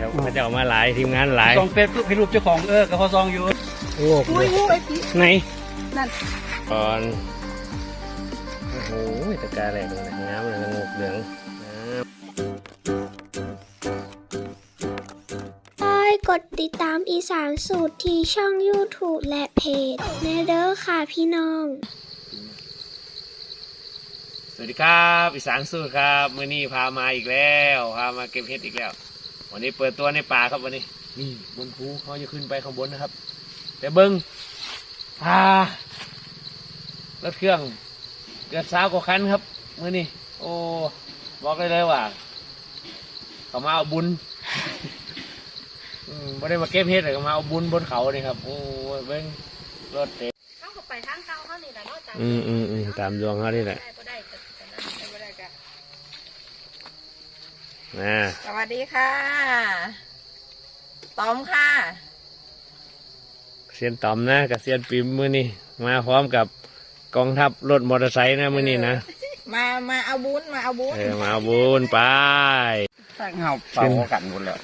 ครับเขาจะเอามาหลายทีมงานหลายซองเฟซบุ๊กให้รูปเจ้าของเออก็พอซองอยู่โอ้อุ้ยอุ้ยพี่ไหนนั่นก่อนโอ้โหตะกร้าแหลกเลยนะน้ำเลยนะงกเหลืองน้ำคอยกดติดตามอีสานสูตรที่ช่อง YouTube และเพจแนเด้อค่ะพี่น้อง สวัสดีครับอีสานสู้ครับ มื่อนี้พามาอีกแล้ว พามาเก็บเห็ดอีกแล้ว วันนี้เปิดตัวในป่าครับวันนี้ นี่บนภูเขาจะขึ้นไปข้างบนนะครับ แต่เบิ้งพารถเครื่องเกือบสาวกว่าคันครับมื่อนี้โอ้บอกเลยเลยว่าเขามาเอาบุญอืมไม่ได้มาเก็บเห็ดเลยเขามาเอาบุญบนเขานี่ครับ โอ้ยเบิ้งรถเต็มเขาก็ไปทางเก่าเขานี่แหละเนาะตามอืมอืมอืมตามดวงเขานี่แหละ ได้ก็ได้แต่แต่นั้นได้บ่ได้ก็ นะสวัสดีค่ะตอมค่ะเซียนต่อมนะกับเซียนปิมมือนี่มาพร้อมกับกองทัพรถมอเตอร์ไซค์นะมือนี่นะมามาเอาบุญมาเอาบุญเออมาเอาบุญไปตั้งเฮาเป่ากันหมดแล้ว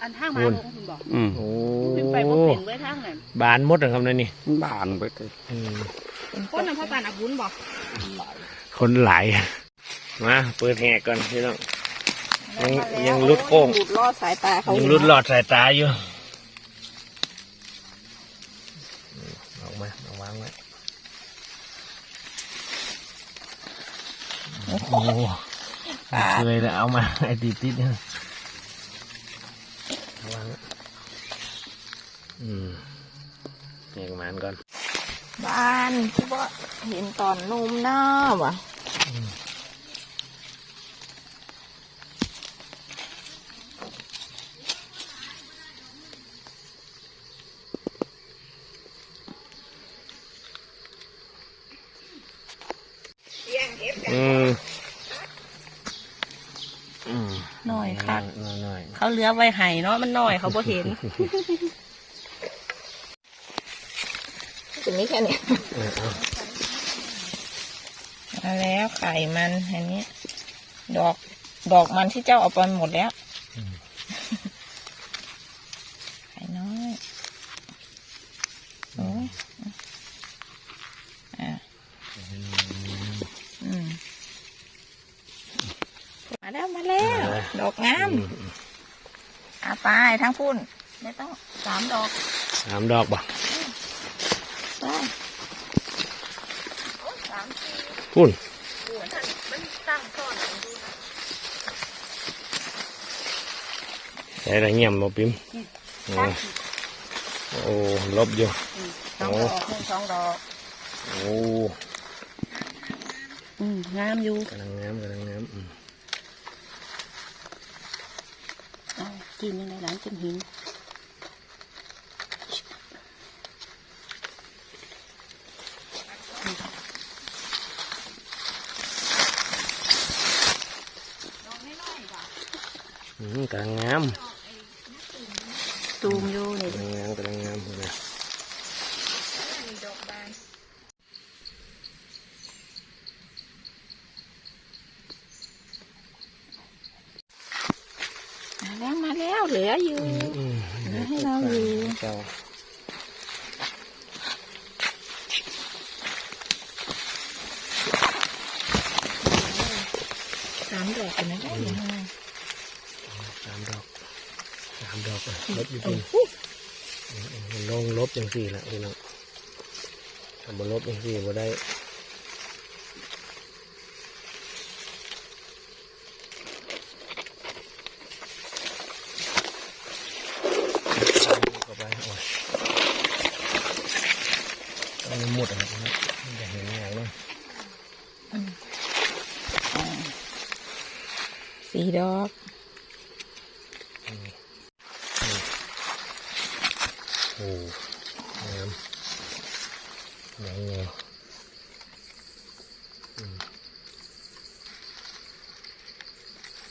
อันทางมาบุญลงคุณบอกอืมโอ้ขึ้นไปบ่เป็นเว้ยทางนั้นบานหมดนะครับนั่นนี่บ้านไปเลยอืมคนนั้นพ่อปานเอาบุญบอกคนหลายมาเปิดแหกก่อนพี่น้อง ยังยังลุดโค้ง หลุดลอดสายตาเขายัยังรุดหลอดสายตาอยู่ออกมาเอาวางไว้โอ้โหเคยแล้วเอามาไอ้ติดติดๆเนี่ยเอาวางไว้อืมเรียกมันก่อน บ้านที่ว่าเห็นตอนนุ่มหน้าว่ะเลี้ยงเห็ดกัน อืมอืม หน่อยค่ะหน่อยหน่อยเขาเลื้อไว้ไห้เนาะมันน้อยเขาบ่เห็นตรงนี้แค่เนี้ยเออเอามาแล้วไข่มันอันนี้ ดอกดอกมันที่เจ้าเอาไปหมดแล้วไข่น้อยโอ้ยอะอืมมาแล้วมาแล้ว ดอกงาม อืม อาไปทั้งพุ่นไม่ต้องสามดอกสามดอกบ่ไปโอ้ยสามสี่พุ่นหัวท่านมันตั้งซ่อนอยู่ดูนะใส่อะไรเงียบบ่ปิมโอ้โอ้ลบอยู่สองดอกหนึ่งสองดอกโอ้อืมงามอยู่กำลังงามกำลังงามอืม เอา กินยังไงหลานกินหินอืมกำลังงาม ตูมอยู่นี่กำลังงามกำลังงามเลย ดอกบานมาแล้วมาแล้วเหลืออยู่ อืม เดี๋ยวให้เราอยู่ เจ้า สามดอกกันนะได้ยังไงสามดอกสามดอกเลยลบอยู่โอ้ดีโหมันลงลบอย่างสี่ละพี่น้องถ้าบ่ลบอย่างสี่บ่ได้เข้าไปโอ้ยต้องมุดนะครับมันจะเห็นง่ายเลย สี่ด อกโอ้งามแดงเงา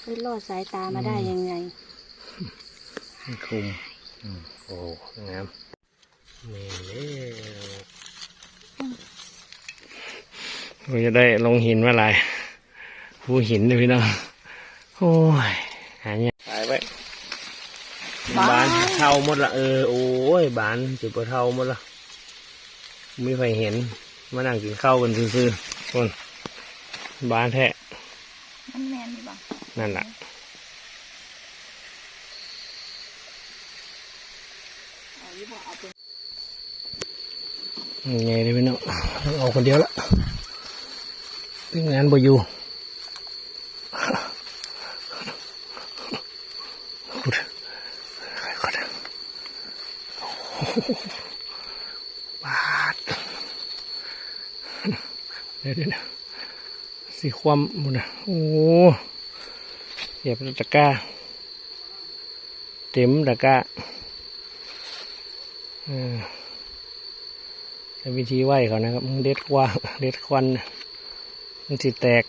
ไปลอดสายตามาได้ยังไงคุมอืมโอ้งามนี่เลยเราจะได้ลงหินมาหลายผู้หินเลยพี่น้อง โอ้ยหาเนี่ยตายไปบานบานเท่าหมดละเออโอ้ยบานจุดเท่าหมดละไม่เคยเห็นมานั่งกินข้าวกันซื่อๆคนบานแท้มันแมนดีบ่นั่นแหละยังไงเลยพี่น้องต้องเอาคนเดียวละเป็นงานบ่อยู่ขุดขุดโอ้โห บาดเดี๋ยวเดี๋ยวสีความมุนะโอ้เหยียบตะกร้า เต็มตะกร้าออใช้วิธีไหวเขานะครับมึงเด็ดกว่าเด็ดควันมันสิแตก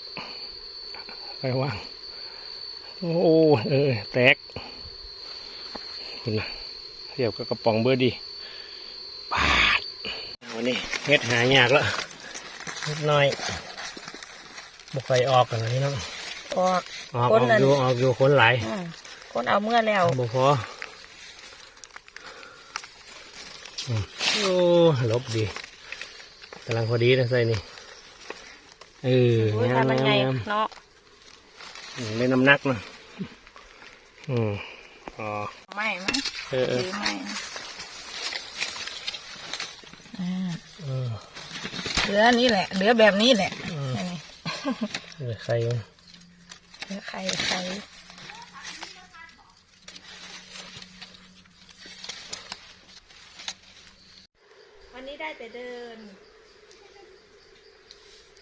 ไปวาง โอ้ เออ แตกคุณนะ เทียบกับกระป๋องเบอร์ดีปาดวันนี้เฮ็ดหายากแล้วเฮ็ดน้อยบุกไฟออกกันนะพี่น้องออกออกคนออกนั้นอยู่ออกอยู่คนหลายอืมคนเอาเมื่อแล้วบ่พออืมโอ้ลบดีกำลังพอดีนะใส่นี่เออโอ้ยงามทำมันไงงามเนาะอืมได้น้ำหนักนะอืมอ๋อไม่มั้ย เออเอหอรือไม่อ่าเออเหลือนี่แหละ เหลือแบบนี้แหละอืมอันนี้เออใส่มันเหลือไข่ไข่วันนี้ได้แต่เดิน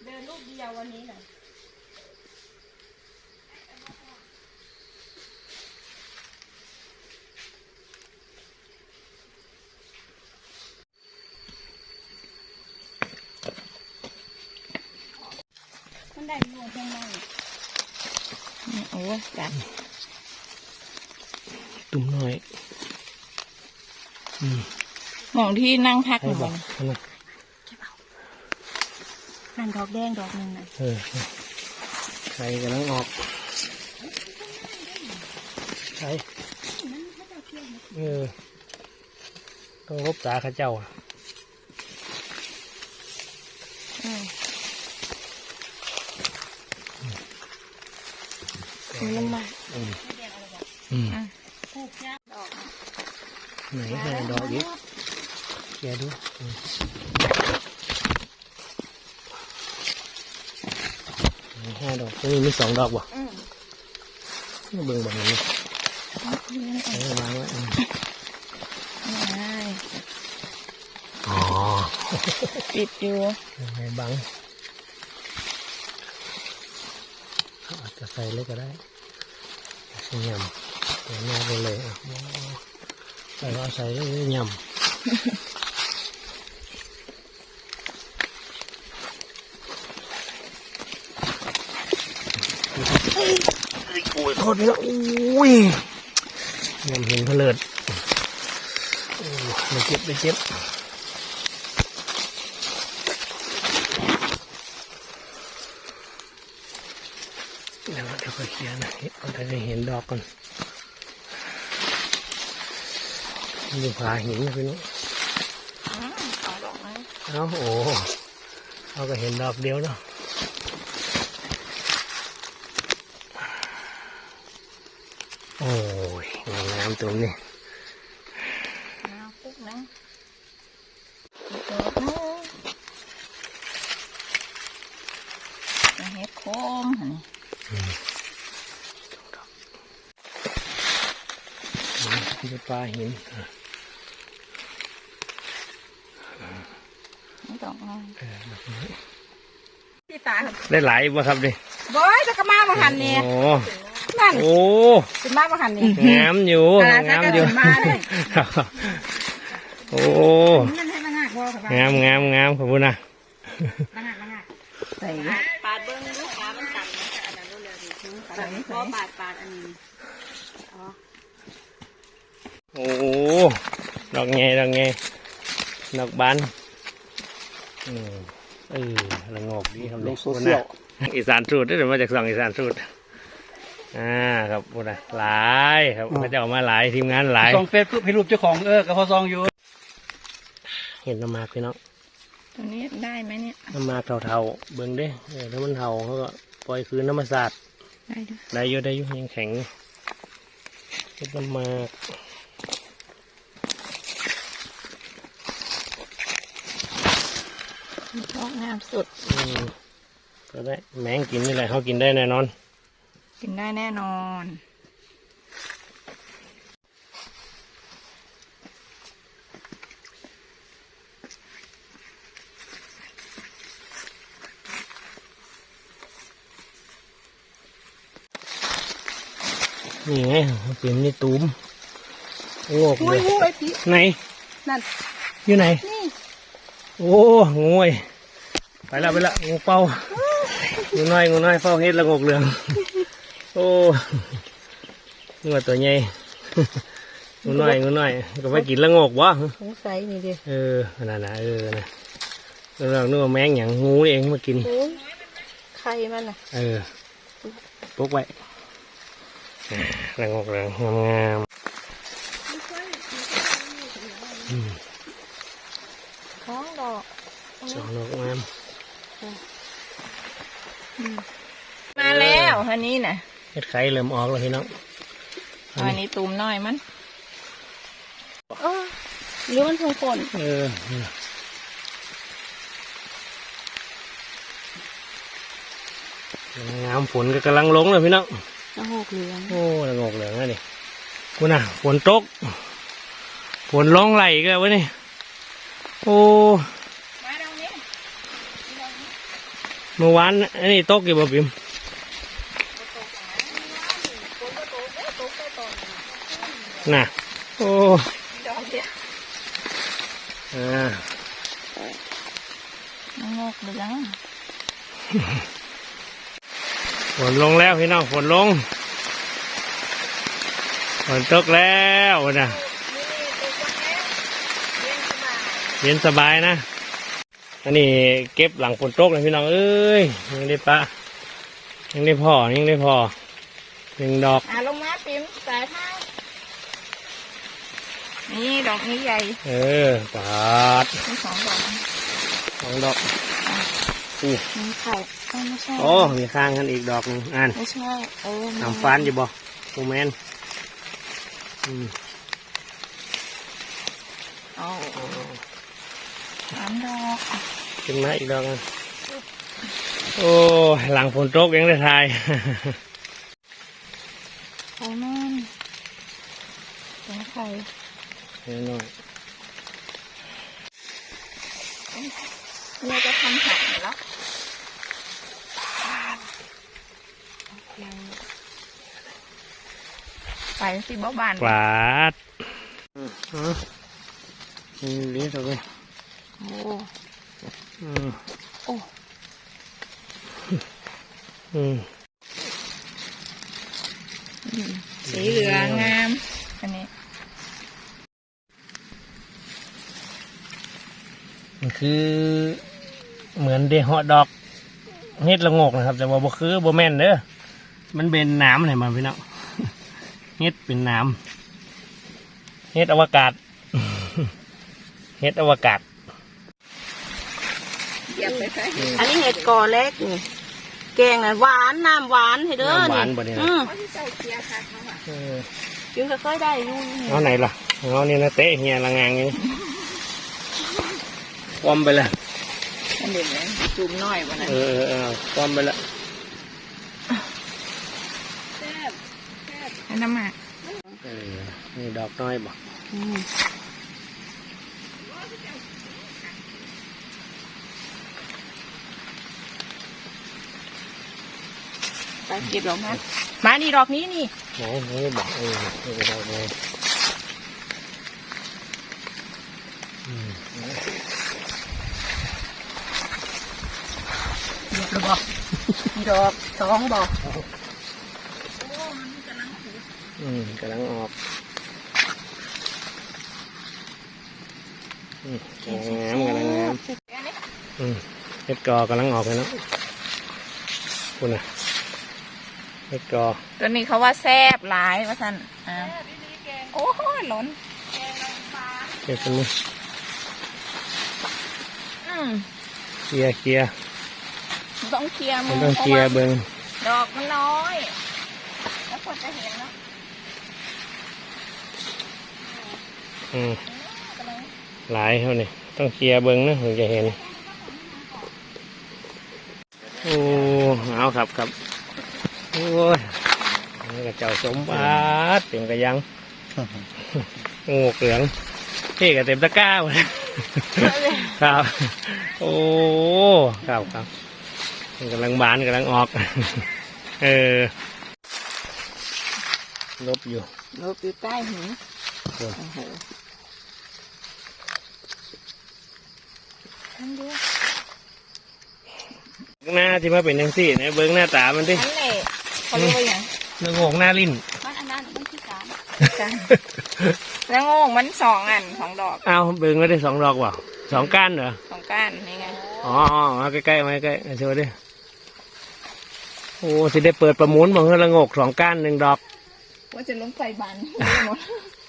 เดินลูกเดียววันนี้น่ะ มันได้รวมเพียงนั้นโอ้ยจัดตุ่มน้อยอืมหมองที่นั่งพักให้หบมออกงให้นะนั่นดอกแดงดอกหนึ่งน่ะเออใส่กำลังออกใส่เออต้องรบตาเข้าเจ้าอะ อืมคือ น้ำมันอืมอืมไหนให้ดอกอีกแกดูห้าดอกนี้มีสองดอกบ่อืมเบิ่งบ่งนี้ยืนใส่วางไว้อืมได้อ๋อปิดอยู่ให้บังอาจจะใส่เลยก็ได้ ยำเดี๋ยวแม่ไปเลยอะใส่ว่าใส่เลยยำโอ้ยโทษนะอุ้ยยังเห็นเพลิดไม่เจ็บไม่เจ็บ เดี๋ยวเดี๋ยวไปเคลียร์นะเอาจะเห็นดอกก่อนอยู่ผาหินนะพี่นุ๊กเอาดอกนะเอาโอ้เอาก็เห็นดอกเดียวเนาะโอ้ยงามตรงนี้เอาปุ๊บนะอีกดอกนึงจะเฮ็ดโคมหั่ นนี่ที่ปลาหินนี่ดอกนึงเออดอกนี้พี่ตาได้หลายบ่ครับดิบอยจะกระมาบ่หันนี่โอ้นั่นโอ้สิมาบ่หันนี่งามอยู่อ่าถ้างามกระอยู่โดดมาเลยโอ้นั่นให้มันหักบ่ค่ะงามงามงามขอบคุณนะมันหักมันหักใส่ปาดเบิ่งลูกค้ามันต่ำนะอันนั้นรู้เลยถึงใส่ใส่ปาดปาดอันนี้ โอ้ดอกไงดอกไงดอกบานอืมเออละงอกดีครับลลูงกโซเชียลอีสานสูตรได้หรือมาจากสั่งอีสานสูตรอ่าครับพูดนะหลายครับเขาจะออกมาหลายทีมงานหลายซองเฟซปุ๊บให้รูปเจ้าของเออก็พอซองอยู่ เห็นน้ำมากพี่น้องตัวนี้ได้ไหมเนี่ยน้ำมากเทาๆเบิ่งเด้เออถ้ามันเทาเขาก็ปล่อยคืนน้ำมันสาดได้ด้วยได้อยู่ได้อยู่ยังแข็งอยู่เห็นน้ำมาก เพราะงามสุด อืมก็ได้แมงกินนี่แหละเขากินได้แน่นอน กินได้แน่นอน นี่ไงเปลี่ยนนี่ตูมโอ้โหอุ้ยอุ้ยพี่ไหน นั่น อยู่ไหน นี่ โอ้งูเอ้ยไปละไปละงูเฝ้างูน้อยงูน้อยเฝ้าเฮ็ดละงกเหลือง โอ้งูตัวใหญ่งูน้อยงูน้อยก็ไปกินละงกวะสงสัยนี่ดิเออนั่นนะเออนะเรานึกว่าแมงอย่างงูนี่เองมากินโอ้ยใครมันอะ เออปุ๊กไว้อ่าละงกเหลืองงาม ๆอืมท้องดอกสองดอกงามมาแล้วอันนี้น่ะเฮ็ดไข่เริ่มออกแล้วพี่น้องอันนี้ตูมน้อยมันเออหรือมันทงฝนเอองามฝนก็กำลังลงเลยพี่น้องจะหกเหลือง โอ้ละงกเหลืองอะนี่คุณน่ะฝนตก ฝนลงไหลอีกันวะนี่ โอ้มาตรงนี้เมื่อวานอันนี้ตกอยู่บ่ปิมน่ะ โอ้ดอกเดียวอ่ามันงอกเหลืองฝนลงแล้วพี่น้องฝนลงฝนตกแล้วนะ เย็นสบายนะอันนี้เก็บหลังฝนตกเลยพี่น้องเอ้ยยังได้ปะยังได้พอยังได้พอหนึ่งดอกอะลงมาปิ่มสายทางนี่ดอกนี้ใหญ่เออปาดมีสองดอกสองดอกอู้มีไข่เอ้ยไม่ใช่โอ้มีข้างกันอีกดอกหนึงอ่านไม่ใช่เออน้ำฟานอยู่บ่โมแมนอืมเอา สามดอกขึ้นมาอีกดอกหนึงโอ้หลังฝนตกยังได้ทายไข่มันสองไข่เล็กน้อยเนี่ยจะทำหักแล้วไปสิบ่บานกวาดอืมนี่เลี้ยงตัวเลย โอ้อืมโอ้อืมอืมสีเหลืองงาม อันนี้ มันคือเหมือนเดฮอดดอกเฮ็ดละโงกนะครับ แต่ว่าบ่คือบ่แม่นเด้อมันเป็นน้ำเลยมันพี่น้องเฮ็ดเป็นน้ำเฮ็ดอวกาศเฮ็ดอวกาศ เหยียบไปใส่ อันนี้เห็ดกอเล็กนี่แกงน่ะหวานน้ำหวานให้เด้อน้ำหนี่วานบ่เนี่ย อืมเขาที่ใส่เกียร์ค่ะเขาอะเออกินค่อยๆได้อยู่เอาไหนล่ะเอานี่นะเตะเฮียละงางอย่างนี้คว่ำไปละอันเด็กเลยจุ่มน้อยวันนั้นเออเออเออคว่ำไปละให้น้ำหมากเออนี่ดอกน้อยบ่อืม ไปเก็บดอกมามานี่ดอกนี้นี่ไหนนี่บอกเออนี่ก็ดอกเลยอืมเหยียบหรือเปล่ามีดอกสองดอกอืมกำลังออกอืมกำลังงามกำลังงามอืมเห็ดกอกำลังออกเลยเนาะคุณน่ะเอเห็ ดกอตัวนี้เขาว่าแซ่บหลายว่าสันอ่าโอ้ยล้นเห็ดตัวนี้อืมเคลียร์เคลียร์ต้องเคลียร์มัมืนอต้องเคลียร์เบิ้งดอกมันน้อย แล้วคนจะเห็นเนาะอืมหลายเท่านี่ต้องเคลียร์เบิ้งนะถึงจะเห็นโอ้เอาครับครับ โอ้ยนี่ก็เจ้าสมบัติเต็มกระยังโอ้เกลืองเท่กับเต็มตะกร้าเลยครับ โอ้ครับครับมันกำลังบานกำลังออก เออลบอยู่รูปอยู่ใต้หินโอ้โอ้โหอันเดียวหน้าที่มาเป็นยังสี่เนี่ยเบิ้งหน้าตามันดิอันนี้ เขาเรียกว่าอย่างเนื้อโงกหน้าลิ้นมันอันนั้นมันคือการกันแล้วโงงมันสองอันสองดอกเอาเบิ้งไม่ได้สองดอกว่ะสองก้านเหรอสองก้านนี่ไงอ๋ออ๋อมาใกล้ๆมาใกล้ๆโชว์ดิโอ้สิได้เปิดประมูลบอกเฮ้ยละโงกสองก้านหนึ่งดอก ว่าจะล้มไฟบันหมด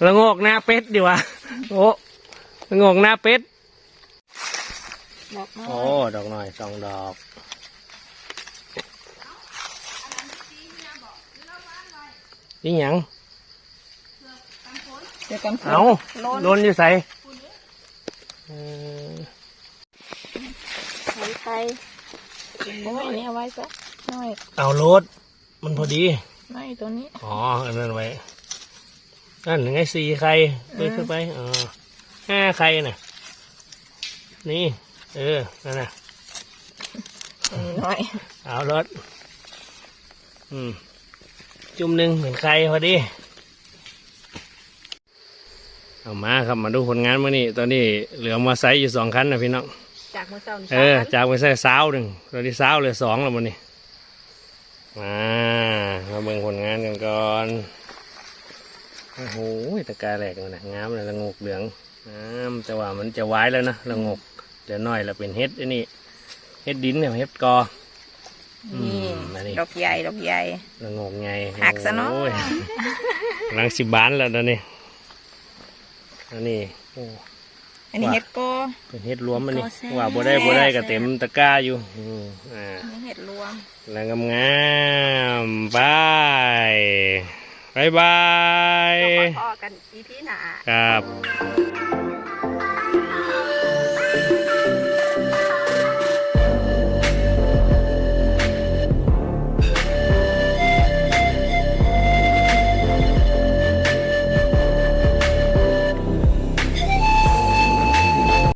ละโงกหน้าเป็ดดีวะโอ้ละโงกหน้าเป็ดดอกน้อโอ้ยดอกหน่อยสองดอก นี่หยังเดี๋ยวกันฝนเอาล้นโดนอยู่ใส่เออไฟไฟโอ้ยอันนี้เอาไว้ซะน้อยเอารถมันพอดีน้อยตัวนี้ อ๋ออันนั้นไว้ นั่นไงสี่ใครเปิดขึ้นไปอ๋อห้าใครน่ะ นี่ เออ นั่นน่ะอันนี้น้อย เอารถอืม จุ่มหนึ่งเหมือนใครพอดี เอามาครับมาดูผลงานมื่อนี้ตอนนี้เหลือมาไซค์อยู่สองคันนะพี่น้องจากมือเศร้านี่เออสามจากไปใส่สาวหนึ่งตอนนี้สาวเหลือสองแล้วมื่อนี้มามาเบิ่งผลงานกันก่อนโอ้โหตะกร้าแหลกเลยนะงามเลยละงกเหลืองงามแต่ว่ามันจะไว้แล้วนะละงกเหลือน้อยแล้วเป็นเฮ็ดไอ้นี่เฮ็ดดินเนี่ยเฮ็ดกอ นี่อืมอันนี้ดอกใหญ่ดอกใหญ่ ละงกไงหักซะเนาะโอ้ยกำลังสิบานแล้วตอนนี้อันนี้โอ้อันนี้ว่าเห็ดโก เป็นเฮ็ดรวมมันนี่โอ้แซ่บ ว่าบ่ได้บ่ได้ก็เต็มตะกร้าอยู่อืมอ่า อันนี้เห็ดรวมแล้วงามงามๆบายบายบาย พอกันอีพีหนา ครับ